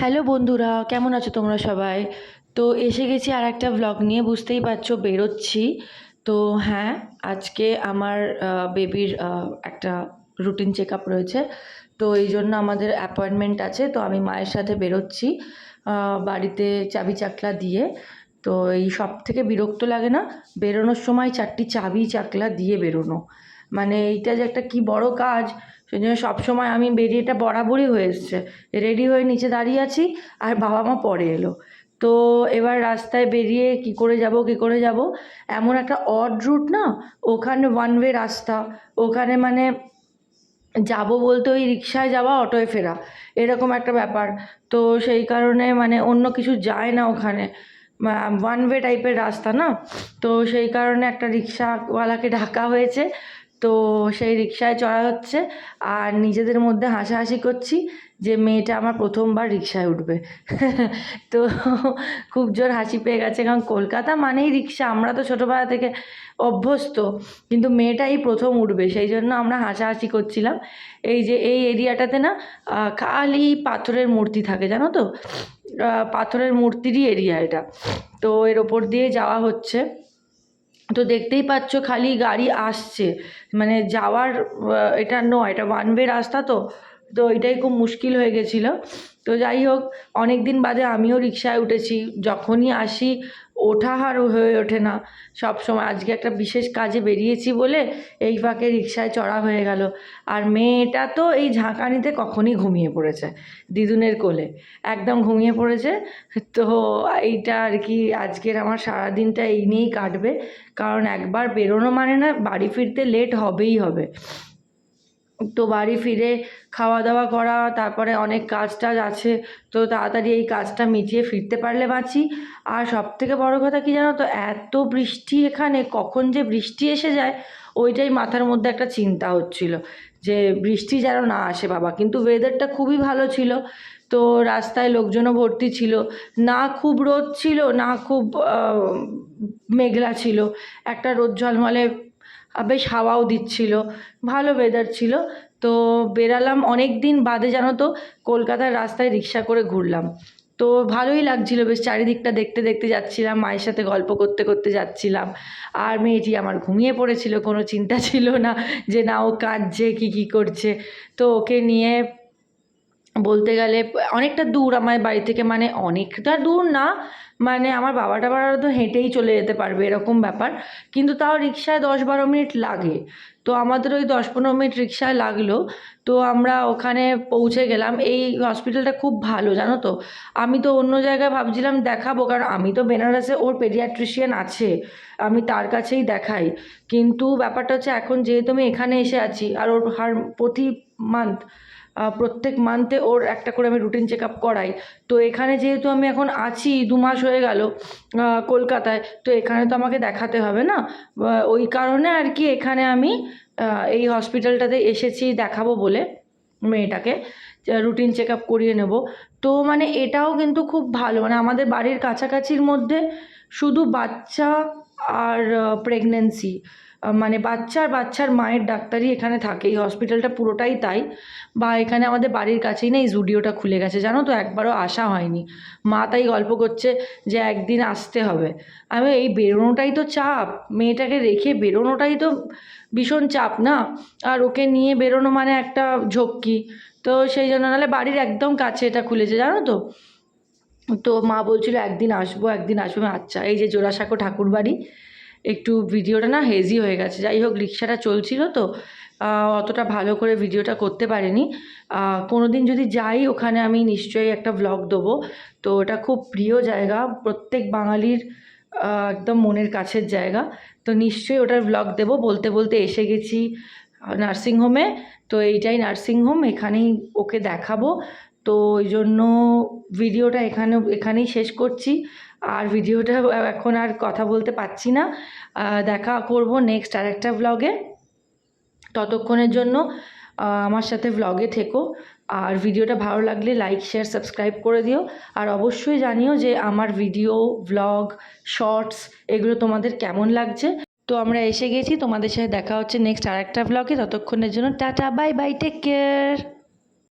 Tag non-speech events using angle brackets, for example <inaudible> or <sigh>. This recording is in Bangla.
হ্যালো বন্ধুরা, কেমন আছো তোমরা সবাই? তো এসে গেছি আর একটা ভ্লগ নিয়ে, বুঝতেই পারছ বেরোচ্ছি। তো হ্যাঁ আজকে আমার বেবির একটা রুটিন চেক আপ রয়েছে। তো এই জন্য আমাদের অ্যাপয়েন্টমেন্ট আছে, তো আমি মায়ের সাথে বেরোচ্ছি বাড়িতে চাবি চাকলা দিয়ে। তো এই সব থেকে বিরক্ত লাগে না, বেরোনোর সময় চারটি চাবি চাকলা দিয়ে বেরোনো। মানে এইটা যে একটা কি বড় কাজ সেই জন্য সবসময় আমি বেরিয়ে এটা বরাবরই হয়ে এসছে। রেডি হয়ে নিচে দাঁড়িয়ে আছি আর বাবা মা পরে এলো। তো এবার রাস্তায় বেরিয়ে কি করে যাব, কি করে যাব? এমন একটা অড রুট না? ওখানে ওয়ান ওয়ে রাস্তা। ওখানে মানে যাব বলতে ওই রিক্সায় যাওয়া, অটোয় ফেরা। এরকম একটা ব্যাপার। তো সেই কারণে মানে অন্য কিছু যায় না ওখানে। ওয়ান ওয়ে টাইপের রাস্তা না? তো সেই কারণে একটা রিক্সাওয়ালাকে ঢাকা হয়েছে। তো সেই রিক্সায় চড়া হচ্ছে আর নিজেদের মধ্যে হাসাহাসি করছি যে মেয়েটা আমার প্রথমবার রিক্সায় উঠবে। <laughs> তো খুব জোর হাসি পেয়ে গেছে কারণ কলকাতা মানেই রিক্সা আমরা তো ছোটোবেলা থেকে অভ্যস্ত, কিন্তু মেয়েটা এই প্রথম উঠবে, সেই জন্য আমরা হাসাহাসি করছিলাম। এই যে এই এরিয়াটাতে না খালি পাথরের মূর্তি থাকে, জানো তো? পাথরের মূর্তিরই এরিয়া এটা। তো এর ওপর দিয়ে যাওয়া হচ্ছে। তো দেখতেই পাচ্ছ খালি গাড়ি আসছে। মানে যাওয়ার এটা নয়, এটা ওয়ান ওয়ে রাস্তা তো। তো এটাই খুব মুশকিল হয়ে গেছিল। তো যাই হোক অনেক দিন বাদে আমিও রিক্সায় উঠেছি। যখনই আসি, ওঠা আর হয়ে ওঠে না। সব সময় আজকে একটা বিশেষ কাজে বেরিয়েছি বলে এই ফাঁকে রিক্সায় চড়া হয়ে গেল। আর মেয়েটা তো এই ঝাঁকানিতে কখনই ঘুমিয়ে পড়েছে, দিদুনের কোলে। একদম ঘুমিয়ে পড়েছে। তো এইটা আর কি, আজকের আমার সারাদিনটা এই নিয়েই কাটবে। কারণ একবার বেরোনো মানে না, বাড়ি ফিরতে লেট হবেই হবে। তো বাড়ি ফিরে খাওয়া দাওয়া করা, তারপরে অনেক কাজ টাজ আছে, তো তাড়াতাড়ি এই কাজটা মিটিয়ে ফিরতে পারলে বাঁচি। আর সব থেকে বড় কথা কি জানো তো, এত বৃষ্টি এখানে, কখন যে বৃষ্টি এসে যায়, ওইটাই মাথার মধ্যে একটা চিন্তা হচ্ছিল, যে বৃষ্টি যেন না আসে বাবা। কিন্তু ওয়েদারটা খুবই ভালো ছিল, তো রাস্তায় লোকজনও ভর্তি ছিল, না খুব রোদ ছিল, না খুব মেঘলা ছিল, একটা রোদ ঝলমলে বেশ হাওয়াও দিচ্ছিল, ভালো ওয়েদার ছিল। তো বেরালাম অনেক দিন বাদে জানো তো, কলকাতার রাস্তায় রিক্সা করে ঘুরলাম। তো ভালোই লাগছিল, বেশ চারিদিকটা দেখতে দেখতে যাচ্ছিলাম, মায়ের সাথে গল্প করতে করতে যাচ্ছিলাম। আর মেয়েটি আমার ঘুমিয়ে পড়েছিল, কোনো চিন্তা ছিল না যে না ও কাঁদছে কী কী করছে। তো ওকে নিয়ে বলতে গেলে অনেকটা দূর আমার বাড়ি থেকে মানে অনেকটা দূর না মানে আমার বাবাটা বাড়া তো হেঁটেই চলে যেতে পারবে এরকম ব্যাপার। কিন্তু তাও রিক্সায় দশ বারো মিনিট লাগে। তো আমাদের ওই দশ পনেরো মিনিট রিক্সায় লাগল। তো আমরা ওখানে পৌঁছে গেলাম। এই হসপিটালটা খুব ভালো, জানো তো? আমি তো অন্য জায়গায় ভাবছিলাম দেখাবো, কারণ আমি তো বেনারসে, ওর পেডিয়াট্রিশিয়ান আছে। আমি তার কাছেই দেখাই। কিন্তু ব্যাপারটা হচ্ছে এখন যেহেতু আমি এখানে এসে আছি, আর ওর, হার প্রতি মান্থ প্রত্যেক মান্থে ওর একটা করে আমি রুটিন চেক আপ করাই। তো এখানে যেহেতু আমি এখন আছি, দু মাস হয়ে গেল কলকাতায়, তো এখানে তো আমাকে দেখাতে হবে না? ওই কারণে আর কি এখানে আমি এই হসপিটালটাতে এসেছি, দেখাবো বলে মেয়েটাকে রুটিন চেক আপ করিয়ে নেব। তো মানে এটাও কিন্তু খুব ভালো মানে আমাদের বাড়ির কাছাকাছির মধ্যে শুধু বাচ্চা আর প্রেগনেন্সি মানে বাচ্চা আর বাচ্চার মায়ের ডাক্তারই এখানে থাকে। এই হসপিটালটা পুরোটাই তাই। বা এখানে আমাদের বাড়ির কাছেই না এই জুডিওটা খুলে গেছে। জানো তো, একবারও আসা হয়নি। মা তাই গল্প করছে যে, একদিন আসতে হবে। আমি এই বেরোনোটাই তো চাপ। মেয়েটাকে রেখে বেরোনোটাই তো ভীষণ চাপ না? আর ওকে নিয়ে বেরোনো মানে একটা ঝক্কি। তো সেই জন্য নাহলে বাড়ির একদম কাছে এটা খুলেছে। জানো তো? তো মা বলছিল, একদিন আসব একদিন আসব। আচ্ছা। এই যে জোড়াসাঁকো ঠাকুর বাড়ি একটু ভিডিওটা না হেজি হয়ে গেছে। যাই হোক, রিক্সাটা চলছিল তো অতটা ভালো করে ভিডিওটা করতে পারিনি। কোনো দিন যদি যাই, ওখানে আমি নিশ্চয়ই একটা ব্লগ দেবো। তো ওটা খুব প্রিয় জায়গা, প্রত্যেক বাঙালির একদম মনের কাছের জায়গা। তো নিশ্চয়ই ওটার ব্লগ দেবো। বলতে বলতে এসে গেছি নার্সিংহোমে তো এইটাই নার্সিংহোম এখানেই ওকে দেখাবো। তো ওই জন্য ভিডিওটা এখানে, এখানেই শেষ করছি। আর ভিডিওটা এখন আর কথা বলতে পারছি না। দেখা করব নেক্সট আরেকটা ব্লগে ততক্ষণের জন্য আমার সাথে ব্লগে থেকো। আর ভিডিওটা ভালো লাগলে লাইক শেয়ার সাবস্ক্রাইব করে দিও। আর অবশ্যই জানিও যে আমার ভিডিও ব্লগ শর্টস এগুলো তোমাদের কেমন লাগছে। তো আমরা এসে গেছি, তোমাদের সাথে দেখা হচ্ছে নেক্সট আরেকটা ব্লগে ততক্ষণের জন্য tata bye bye take care